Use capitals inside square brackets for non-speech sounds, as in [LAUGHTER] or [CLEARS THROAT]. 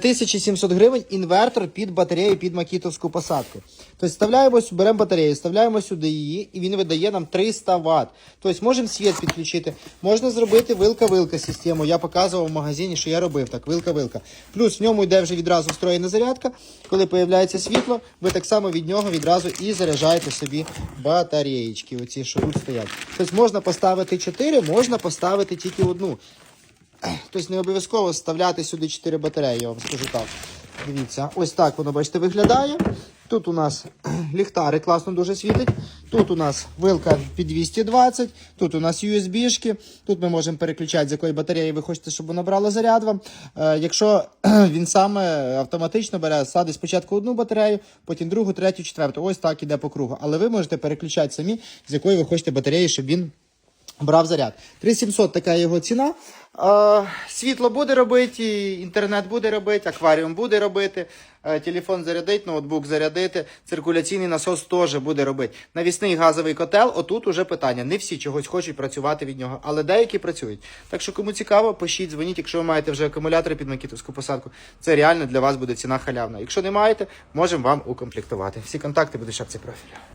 1700 гривень інвертор під батарею під макітовську посадку. Тобто вставляємо, беремо батарею, вставляємо сюди її, і він видає нам 300 Вт. Тобто можемо світ підключити, можна зробити вилка-вилка систему. Я показував в магазині, що я робив так, вилка-вилка. Плюс в ньому йде вже відразу встроєна зарядка. Коли появляється світло, ви так само від нього відразу і заряджаєте собі батареєчки, оці, що тут стоять. Тобто можна поставити 4, можна поставити тільки одну. Тобто не обов'язково вставляти сюди 4 батареї, я вам скажу так. Дивіться, ось так воно, бачите, виглядає. Тут у нас [CLEARS THROAT] ліхтари класно дуже світить. Тут у нас вилка під 220, тут у нас USB-шки. Тут ми можемо переключати, з якої батареї ви хочете, щоб воно брало заряд вам. Е, якщо [CLEARS THROAT] він саме автоматично бере, садить спочатку одну батарею, потім другу, третю, четверту. Ось так іде по кругу. Але ви можете переключати самі, з якої ви хочете батареї, щоб він брав заряд. 3700 така його ціна. Світло буде робити, інтернет буде робити, акваріум буде робити, е, телефон зарядить, ноутбук зарядити, циркуляційний насос теж буде робити. Навісний газовий котел, отут уже питання. Не всі чогось хочуть працювати від нього, але деякі працюють. Так що кому цікаво, пишіть, дзвоніть, якщо ви маєте вже акумулятори під макітовську посадку. Це реально для вас буде ціна халявна. Якщо не маєте, можемо вам укомплектувати. Всі контакти будуть в шапці профіля.